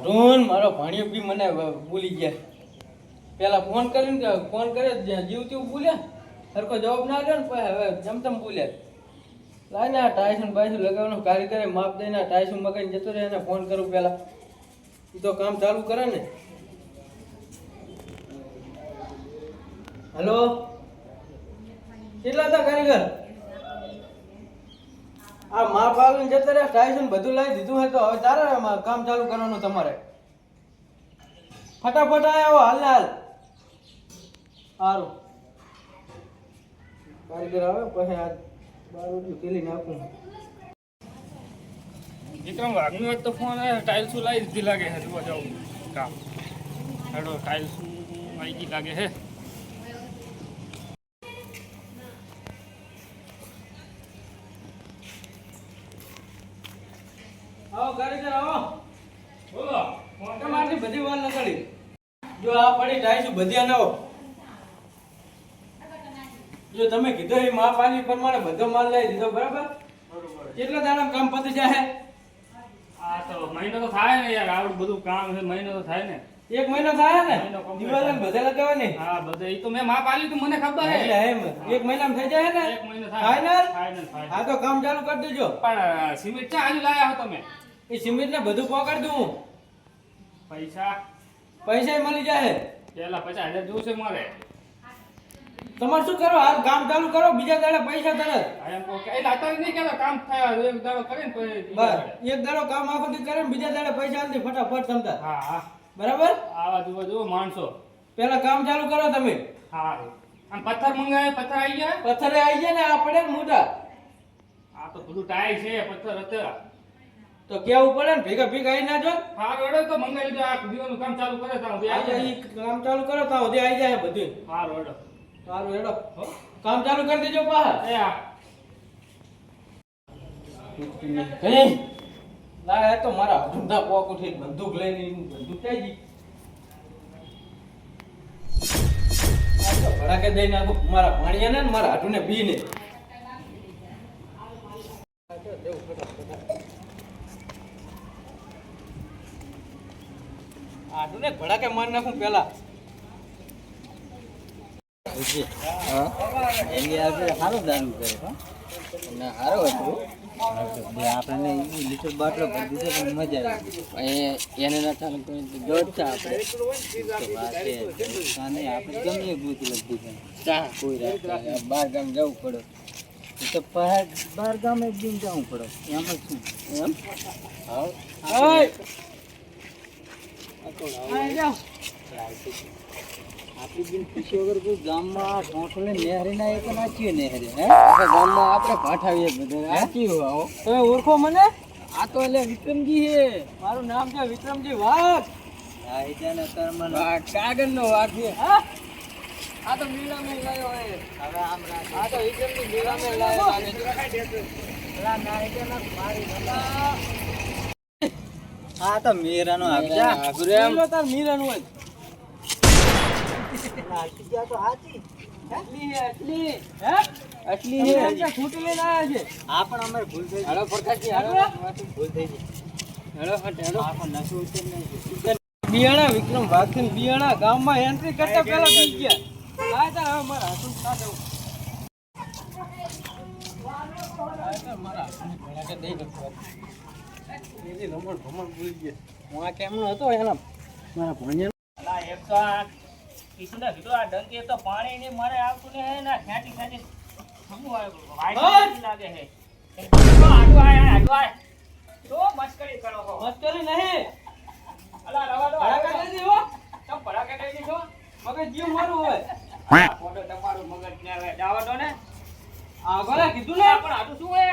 વાઢુન મારો ભાણિયો બી મને ભૂલી ગયા. પેલા ફોન કરીને કે ફોન કરે જ્યાં જીવ તેવું ભૂલ્યા. સરખો જવાબ ના આપ્યો ને પછી હવે જમતમ બોલ્યા લાઈને આ ટાઈસન બાઈસન લગાવવાનો કારીગરે માપ દઈને આ ટાઈસન મગાઈને જતો રહે એને ફોન કરું પેલા. એ તો કામ ચાલુ કરે ને. હેલો? કેટલા હતા કારીગર? આ માપ આવીને જતા રહ્યા ટાઈસન બધું લાવી દીધું હોય તો હવે તારે કામ ચાલુ કરવાનું તમારે. ફટાફટ આવો, હાલ ને હાલ. સારું કારીગર આવે, પછી આ બાર ઉઠ્યું કેલી નાખું વિક્રમ, વાઘનો એક તો ફોન આવે ટાઇલ્સ લાવી દીધી લાગે હે જોવા જાઉં. કામ હેડો, ટાઇલ્સ આવી ગઈ લાગે છે. આવો કારીગર આવો. બોલો આટલી બધી વાર લગાડી. જો આ પડી ટાઈસુ બધી આનાવો જો તમે કીધું એ માપ આલી પ્રમાણે બધો માલ લઈ દીધો બરાબર? કેટલા દાડા કામ પતી જાય? આ તો મહિનો તો થાય ને યાર આવડું બધું કામ છે મહિનો તો થાય ને. એક મહિનો થાય ને? દિવાલ complete દિવાળી ને બધે હા બધે. એ તો મેં માપ આલ્યું તું મને ખબર હે. છે એમ એક મહિનામાં થઈ જાય ને? એક મહિનો થાય. ફાઇનલ ફાઇનલ તો કામ ચાલુ કરી દેજો. પણ સિમેન્ટ ચા આજુ લાયા હો તમે? એ સિમિત ને બધું પકડ દઉં પૈસા. પૈસા મળી જાય પેલા પચાસ હજાર જોશે મારે. તમારે શું કરો હાલ કામ ચાલુ કરો બીજા દાડે પૈસા તરત. એટલે અત્યારે નહીં કહેતા કામ થાય એક દાડો કરે ને બસ એક દાડો કામ આખો દી કરે ને બીજા દાડે પૈસા આલી દે ફટાફટ તમતા હા હા. બરાબર? આવા જુઓ જુઓ માણસો. પેલા કામ ચાલુ કરો તમે. હા આમ પથ્થર મંગાવે પથ્થર આવી ગયા પથ્થર આવી જાય ને આ પડે ને મોટા આ તો બધું ટાય છે પથ્થર હતા તો કેવું પડે ને? ભેગા ભેગા આવી ના જો સારું એડો તો મંગાવી લીધું આ દીવાનું કામ ચાલુ કરે આજે આવી ઈ કામ ચાલુ કરો તો સુધી આવી જાય બધું. જાય સારું એડો સારું હેડો. કામ ચાલુ કરી દેજો પાછા. એ આ કઈ ના એ તો મારા ધંધા પોક ઉઠી બંદૂક લઈને બંદૂક થઈ ગઈ. આ તો ભડાકે દઈ નાખું મારા ભાણિયા ને મારા હાટુને બીને. હાટુને ભડાકે માર નાખું પેલા. સારું દારૂ કરે સારો હતો. આપણને લીટર બાટલો ભરી દીધો પણ મજા આવી એને ના ચાલુ કરી તો દોઢ ચા આપણે આપણે ગમે ચા. કોઈ બહાર ગામ જવું પડે. તો બહાર ગામ એક દિન જવું પડે. એમ જ શું? એમ? હા! આપણી ખુશી વગર કોઈ ગામમાં ઠોઠલે નહેરી ના ગામમાં આપણે ભાઠાવીએ તમે ઓળખો મને આ તો એટલે વિક્રમજી હે મારું નામ છે વિક્રમજી વાઘ આ ઈજાને કાગળનો વાઘ છે હા આ તો મીરામે લાયો હે હવે આમ રાખ આ તો વિક્રમજી મીરામે લાયો ના મારી આ તો મીરાનો આપજા મીરો તાર મીરાનું હોય. આટલી તો હાચી. એટલી હે એટલી. હે? આટલી હે એમ છૂટી લઈને આયા છે. આ પણ અમારે ભૂલ થઈ હાલો ફરકાજી હાલો ભૂલ થઈ ગઈ. હેડો હટ હેડો. આ પણ નશો ઉતર નહીં બિયાણા વિક્રમ વાઘસિંહ બિયાણા ગામમાં એન્ટ્રી કરતા પહેલા થઈ ગયા. આ તાર હવે મારા હાથું હાથું દઈ. એની રમણ ભમણ ભૂલી ગયા. હું આ કેમનો હતો એના મારા ભણિયા અલા એકસો આઠ કિશનને કીધું આ ડંકી તો પાણી ની મને આવતું ને હે ને ખેંચી ખેંચી હમું વાઈટ લાગે હે આડું આય આડું આય. તો મસ્કરી કરો છો. મસ્કરી નહીં. અલા રવા દો ભડાકા દઈ દીધો? તમ ભડાકે દઈ દીધો. મગજ જીવ મારું હોય. ફોટો તમારું મગજ ને જાવા દો ને. આ ગોળા કીધું ને. પણ આટલું શું હે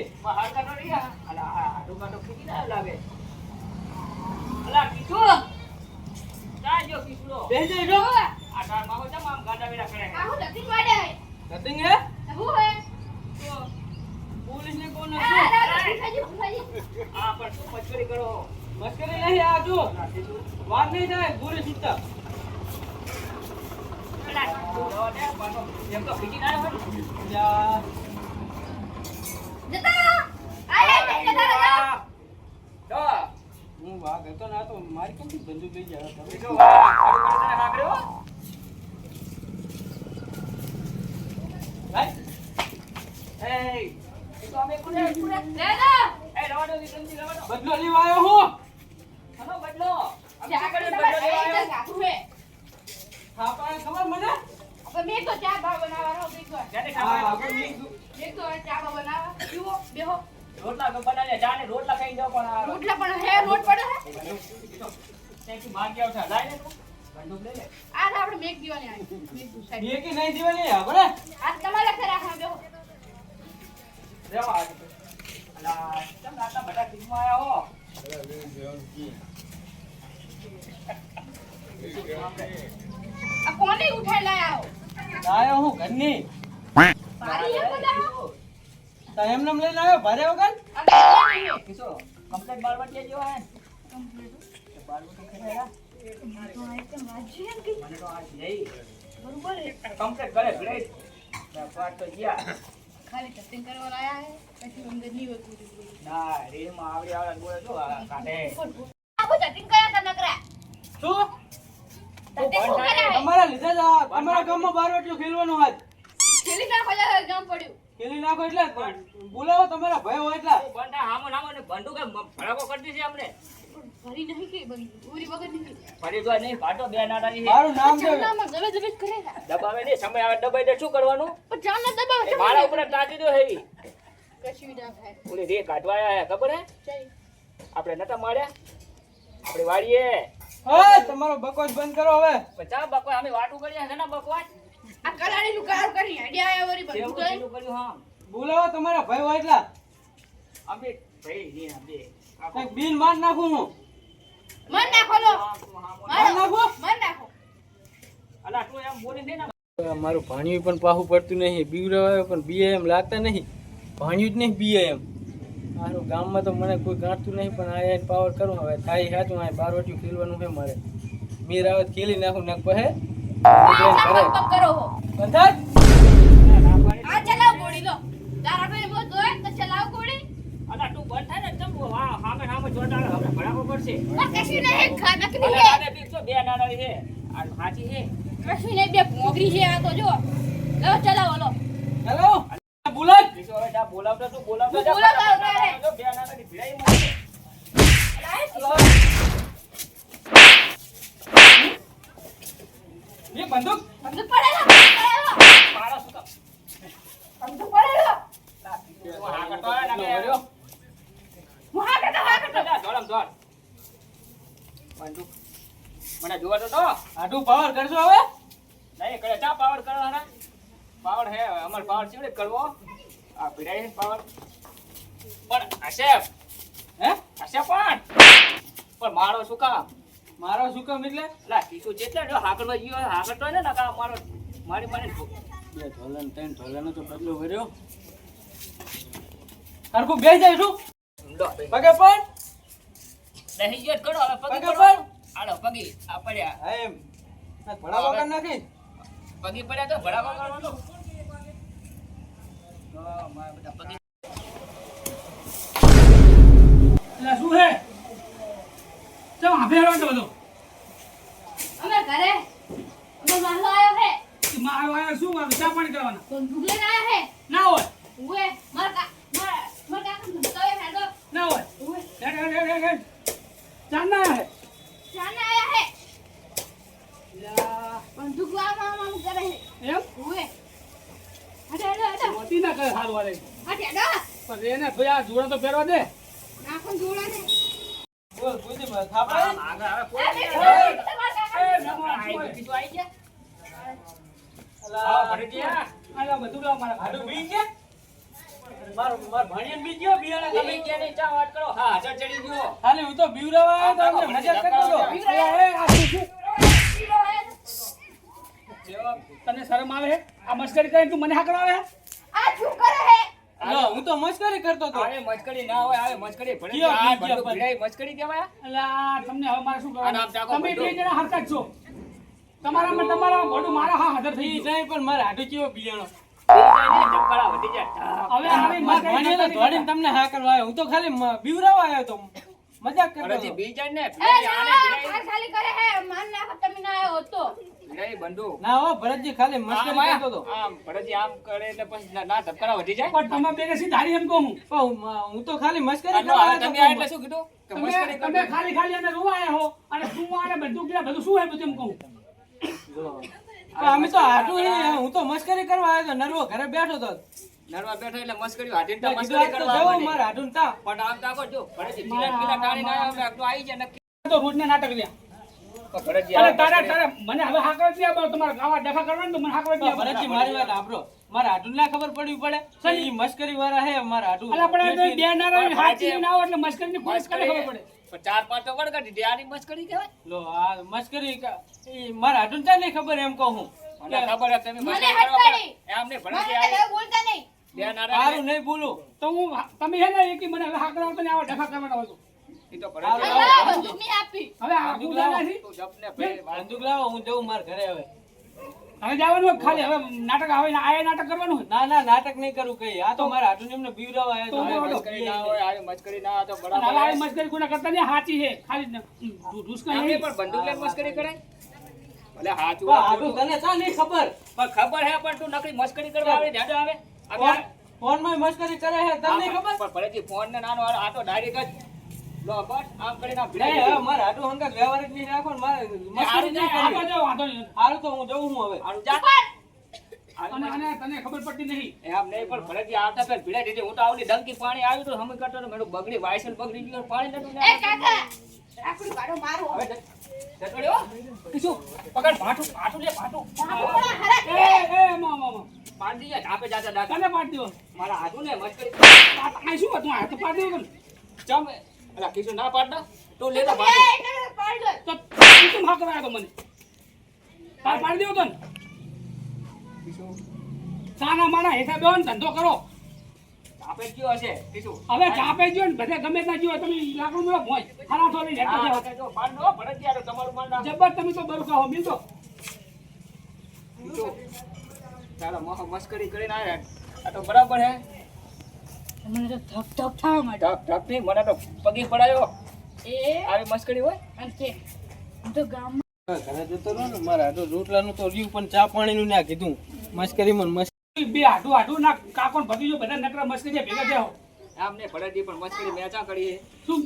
સરપંચજી બહાર કાઢો નહીં આ. અલા આ આડું કાઢો ખીચી ના લાગે અલા કીધું જા જો કીધું બેસી જજો આ તાર મામો ચમ આમ ગાંડા વેડા કરે હે? નથિંગ હે કોણ નથી પણ શું મસ્કરી કરો છો? નહીં આ જો અલા નહીં થાય પૂરી સુતા અલા જવા દે પાછો એમ તો ખીચી ના હોય ને. યા આ વાઘ હતો ને આ તો મારી કેમથી બંદૂક લઈ જાય તમે બીજો વાળા હારું કરે તને હાંકડ્યો? એય, એ તો અમે કુને દો બદલો લેવા આવ્યો હું? હલો બદલો. ખબર મને? મેં તો ચા ભાવ બનાવવાનો મેં તો. તો ચા ભાવ બનાવવા. પીવો, બેહો. રોટલા તો બનાવ્યા ચા ને રોટલા ખાઈ જાવ પણ આ રોટલા પણ હે, રોટ પડે હે. બહાર ગયા ઉઠા લાય ને તું બંદૂક લઈ લે આ આપણે મેક દીવાની આવી. મેક. કે નહીં દીવાની આપણે આ તમારે ઘરે રાખવા બેહો. રેવા આ અલા તમ આટલા બધા કિમ આયા હો આ કોને ઉઠાઈ લાયા હો? લાયો હું ઘરની? તો એમ નેમ લઈને આવ્યો ભારે વગર એટલા કિશો કમ્પ્લેટ બાર વાગ્યા જેવા હે ને બાર વાગ્યા. મને તો આ જઈ બરોબર હે. કમ્પ્લેટ કરે ભલે પાટ તો ગયા ખાલી testing કરવા આયા હે. પછી અંદર નહીં હોતું. ના રેલમાં આવડી આવડે બોલે તો આ કાઢે આ બધું કર્યા તા નકરા. શું તમારા લીધે જ તમારા ગામમાં બારવટીયું ખેલવાનું હાથ ખેલી વાર ખોલ્યા ગામ પડ્યું. ખેલી નાખો એટલે પણ બોલાવો તમારા ભય હોય એટલા બંડા હામો નામો ને બંદૂક કે ભડાકો કરતી છે આપણે ફરી નહીં કે. ઉરી વગર નહીં. ફરી તો નહીં પાટો બે નાડાની છે. મારું નામ છે નામ જવે જવે કરે. દબાવે ને સમય આવે દબાઈ દે શું કરવાનું? પણ ચાંદા દબાવે મારા ઉપર ટાંકી દો હેવી કશું ના થાય. ઓલે રે કાઢવા આયા હે ખબર હે. આપણે નતા માર્યા? આપણે વાડીએ. હે તમારો બકવાસ બંધ કરો હવે. પચા બકવા અમે વાટું કર્યા છે ને બકવાસ? આ કલાડીનું કામ કરી આઈડિયા આવ્યો વળી બધું કર્યું હા. બોલાવો તમારા ભાઈ હોય એટલા અમે ભાઈ ની અમે બે. કંઈક માર નાખું હું. મન નાખો લો. મન નાખો. મન નાખો. અલા તું એમ બોલી દે ને. મારું ભાણિયું પણ પાહું પડતું નહીં બીવરાવાયો પણ બીએ એમ લાગતા નહીં. ભાણ્યું જ નહીં બીએ એમ મારું ગામમાં તો મને કોઈ ગાંઠતું નહીં પણ આ પાવર કરું. હવે થાય હાચું આ બારવટીયું ખેલવાનું છે મારે. મીર આવે ખેલી નાખું નાખ પહે કરો હો બંધાય આ ચલાવ ગોળી લો તારા ભાઈ બહુ દોય તો ચલાવ ગોળી અલા તું બંધ થાય ને ચમ હા સામે સામે જોતા રહે હવે ભડાકો પડશે પણ કશું નહીં ખા નકરી અલા હે આને બી નાડાની છે આ સાચી છે કશું નહીં બે મોગરી છે આ તો જો લો ચલાવો લો હેલો બોલાવ બોલાવ બોલાવ તું તું રહે. જો બે નાડાની ભીડાઈ મારી એ બંદૂક? બંદૂક પડેલો પડેલો શું કામ બંદૂક પડેલો હા કરતો હોય હું હા કરતો હા કરતો દોડમ દોડ બંદૂક. મને જોવા તો તો. આટલું પાવર કરશો હવે. નહીં કરે ચા પાવર કરવાના પાવર હે અમાર પાવર ચીવડે કરવો? આ ભીડાઈ પાવર પણ હશે. હે? હશે પણ. પણ મારો શું કામ? મારો શું કામ એટલે? લા કીધું જેટલા જો હાકડવા ગયો હાકડતો ને ના મારો મારી મારી બે ઢોલન ત્રણ ઢોલન તો બદલો કર્યો. હરખું બે જાય શું? પગે પણ નહીં જેટ કરો હવે પગી પણ આડો પગી આ પડ્યા. એમ. આ ભડાકો કરી નાખી પગી પડ્યા તો ભડા કરવાનો તો મારા બધા પગી. એટલે શું હે? ચમ આપે હેડો તો બધો. અમે ઘરે? અમે માલો આયો હે. મારો આયો શું મારું? ચા પાણી કરવાના. બંદૂક લઈને આયા હે? ના હોય. ઉએ માર કા માર માર કાકા ધમકાવે હેડો. ના હોય. ઉએ હેડ હેડ હેડ હેડ ચા ના હે? ચાને આયા હે? લા, બંદૂક આમ આમ કરે હે. એમ? ઉએ હટે હટે હટે મોટી ના કરે હાલ વાળે હટે હેડો. પણ એને ભયા જોડા તો પહેરવા દે. નાખો જોડા ને હા તો બીવરાવા આવ્યો મજાક કરતો તને શરમ આવે આ મસ્કરી કરીને તું મને હાકર આવે આ લો, હું તો મસ્કરી કરતો હતો. અરે મસ્કરી ના હોય આવે મસ્કરી ભલે આ બી ગયો બંદૂક મસ્કરી કહેવાય? એટલે તમને હવે મારે શું કરવાનું? તમે બે જણા હરકત છો. તમારા માં તમારા મોઢું મારા હા હાજર થઈ જાય પણ મારા હાડું કેવો બિયાણો. હવે આવી મસ્કરી તમને હા કરવા આવ્યો. હું તો ખાલી બીવરાવા આવ્યો તો. મજાક કરતો ભરતજી હતો. બી જાય ને ખાલી કરે હે માન ના તમે ના આવ્યો હતો ના હો ભરતજી ખાલી મસ્કરી આમ હતો આમ ભરતજી આમ કરે એટલે પછી ના- ના ધબકારા વધી જાય? પણ તમે બે કશી ધારી એમ કહું હું- હું તો ખાલી મસ્કરી કરવા તમે એટલે શું કીધું? તમે તમે ખાલી ખાલી એને રોવાયા હો. અને શું આને બધું કે બધું શું હે બધું એમ કહું અમે તો હાટું હું તો મસ્કરી કરવા આવ્યો નરવો ઘરે બેઠો હતો નરવા બેઠો એટલે મસ્કરી હાથીને તો મસ્કરી કરવા જવું આવવાની. મારે હાટું તા. પણ આમ તાકો જો ભરતજી પીલા પીલા ટાણી ના આવે આટલું આવી જાય નક્કી. તો રોજના નાટક લ્યા. અરે તારા તારા મને હવે હાકર જ આપો તમારે ગાવા ડખા કરવાનું તો મને હાકર જ ભરતજી મારી વાત સાંભળો. મારે હાટું ના ખબર પડવી પડે. કે ઈ મસ્કરી વાળા હે મારે હાટું અલા પણ બે નારા પણ ના આવો એટલે મસ્કરીની કોઈ કરે ખબર પડે. ચાર પાંચ તો વળગાડી દીધી આની મસ્કરી કહેવાય. લો આ મસ્કરી કા- ઈ ચા નહીં ખબર એમ કહું હું. મને ખબર છે તમે મને હટકારી. નહીં. મને ભરતજી આ કઈ બોલતા નહીં. બે નારા સારું નહીં બોલું. તો હું તમે હે ને એકી મને હવે હાકર આવતો ને આવા ડખા કરવાના હોય તો આપી. હવે તું જપને બંદૂક લાવો હું જઉં મારા ઘરે હવે. હવે જવાનું ખાલી. હવે નાટક આવે આ નાટક કરવાનું ના ના નાટક નહીં કરું કઈ. આ તો મારા હાટું એમને બીવરાવા આવ્યો તો તો. મસ્કરી ના હોય આવી મસ્કરી ના તો બરાબર આ મસ્કરી કોના કરતા ને સાચી છે. ખાલી ઢૂસકા નહીં. પણ બંદૂક લઈને મસ્કરી કરાય? ભલે તને ચા નહીં ખબર? પણ ખબર હે પણ તું નકરી મસ્કરી કરવા આવે આ ફોનમાં મસ્કરી કરે છે તને ખબર? પણ ભલેથી ફોન ને નાનો આ તો ડાયરેક્ટ જ લો બસ આમ કરીને આમ હવે દીધું. મારે હાટું વ્યવહાર જ નહીં રાખો ને મારે મસ્કરી નહીં જાય, આપો કરવી. જો વાંધો નહીં. હારું તો હું જઉં હું હવે. હારું જા. અને અને તને ખબર પડતી નહીં. એમ નહીં પણ આવતા પેલા દીધી. હું તો આવડી ડંકી પાણી આવ્યું તો હમી કરતો તો મેં બગડી વાયસલ બગડી ગયું પાણી નતું ને. એ કાકા રાખડી કાઢો મારો. હવે જતોડ્યો શું? પકડ ભાટું ભાટું લે ભાટું એ એ મા મા મા પાડી જાતા ડાકા દીધો. મારા હાથું ને મસ્કરી. આ શું હતું? આ તો પાડ ચમ અલા કિશોર ના પાડના તું લેતા એ ભાટું એટલે પાડ દો. તો તું કેમ હાકર તો મને. તાર પાડ દીધો તો ને સાના માના હિસાબે હોય ને ધંધો કરો. ઝાપે ગયો હશે કિશોર. હવે ચાપે જો ને બધે ગમે ત્યાં જો તમે લાકડું મેળો ભોય હારા તો લઈ લેતા હા, જાઓ. હા, જો પાડ દો તમારું જબર તમે તો બરુ ખાઓ મિલતો કિશોર, તારા મસ્કરી કરીને આયા આ તો બરાબર હે. મને તો ધક ધક થવા માંડ્યો. ઢક ઢક નહીં મને તો પગે પડાયો. એ? આવી મસ્કરી હોય? અને કે હું તો ગામમાં ઘરે જતો રહ્યો ને મારા તો રોટલાનું તો રહ્યું પણ ચા પાણીનું ના કીધું. મસ્કરી માં મસ્કરી બે હાડું હાડું ના કાકોન ભતીજો બધા નકરા મસ્કરી ભેગા થયા હો. આમ ને ભરતજી પણ મસ્કરી મેચા કરીએ શું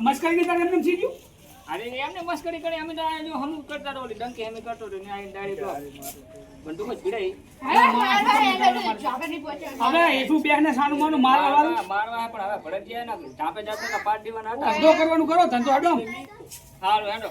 મસ્કરી ની તારે એમને સીધ્યું અરે એમને મસ્કરી કરી અમે તો આ જો હમ કરતા રહો ડંકે અમે કરતો તો. ન્યાય જ ભીડાઈ મારવા એને જાવે નહીં પહોંચ્યો. હવે એઠું બેહને સાનું માનું મારવા વાળું મારવા પણ હવે ભરતજી એના ધાપે જાતે પાડ દેવાના હતા. ધંધો કરવાનું કરો ધંધો અડો સારું હેડો.